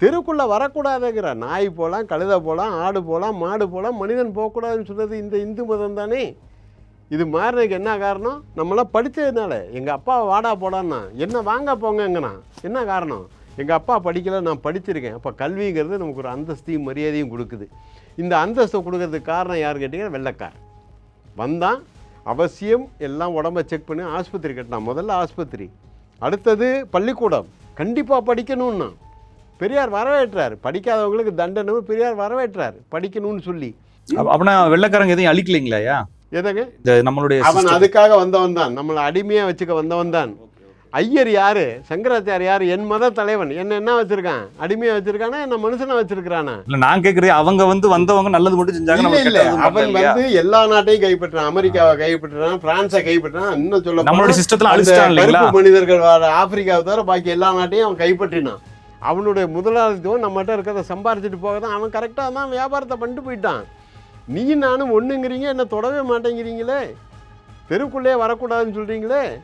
தெருக்குள்ளே வரக்கூடாதுங்கிற நாய் போகலாம் கழுதை போகலாம் ஆடு போகலாம் மாடு போகலாம் மனிதன் போகக்கூடாதுன்னு சொன்னது இந்த இந்து மதம் தானே? இது மாறினதுக்கு என்ன காரணம்? நம்மளாம் படித்ததுனால எங்கள் அப்பா வாடா போடான்னா என்ன வாங்க போங்கங்கண்ணா என்ன காரணம்? எங்கள் அப்பா படிக்கல நான் படிச்சிருக்கேன். அப்போ கல்விங்கிறது நமக்கு ஒரு அந்தஸ்தையும் மரியாதையும் கொடுக்குது. இந்த அந்தஸ்தை கொடுக்கறதுக்கு காரணம் யார் கேட்டிங்கன்னா வெள்ளக்கார். வந்தான் அவசியம் எல்லாம் உடம்ப செக் பண்ணி ஆஸ்பத்திரி கட்டினான் முதல்ல ஆஸ்பத்திரி. அடுத்தது பள்ளிக்கூடம். கண்டிப்பாக படிக்கணும்னா. பெரியார் வரவேற்றார். படிக்காதவங்களுக்கு தண்டனை பெரியார் வரவேற்றார். படிக்கணும்னு சொல்லி. அப்ப- அப்படின்னா வெள்ளைக்காரங்க எதையும் அழிக்கலைங்களாயா எதங்க இந்த நம்மளுடைய அவன் அதுக்காக வந்தவன் தான். நம்மளை அடிமையாக வச்சுக்க வந்தவன் தான். ஐயர் யாரு? சங்கராச்சார் யாரு? என் மத தலைவன். என்ன என்ன வச்சிருக்கான்? அடிமையா வச்சிருக்கானா? என்ன மனுஷனா வச்சிருக்கானா இல்ல நான் கேக்குறேன். அவங்க வந்து வந்தவங்க நல்லது மட்டும் செஞ்சாங்க இல்ல அவன்? வந்து எல்லா நாட்டையும் கைப்பற்றான் அமெரிக்காவை கைப்பற்றான் பிரான்ஸை கைப்பற்றான் இன்னும் சொல்ல நம்மளுடைய போனா சிஸ்டத்துல அழிச்சிட்டான் மனிதர்கள் ஆப்பிரிக்காவை தவிர பாக்கி எல்லா நாட்டையும் அவன் கைப்பற்றினான். அவனுடைய முதலாளித்துவம் நம்மகிட்ட இருக்கிறத சம்பாரிச்சிட்டு போக தான் அவன் கரெக்டாக தான் வியாபாரத்தை பண்ணிட்டு போயிட்டான். நீ நானும் ஒன்றுங்கிறீங்க என்ன தொடவே மாட்டேங்கிறீங்களே. தெருக்குள்ளே வரக்கூடாதுன்னு சொல்கிறீங்களே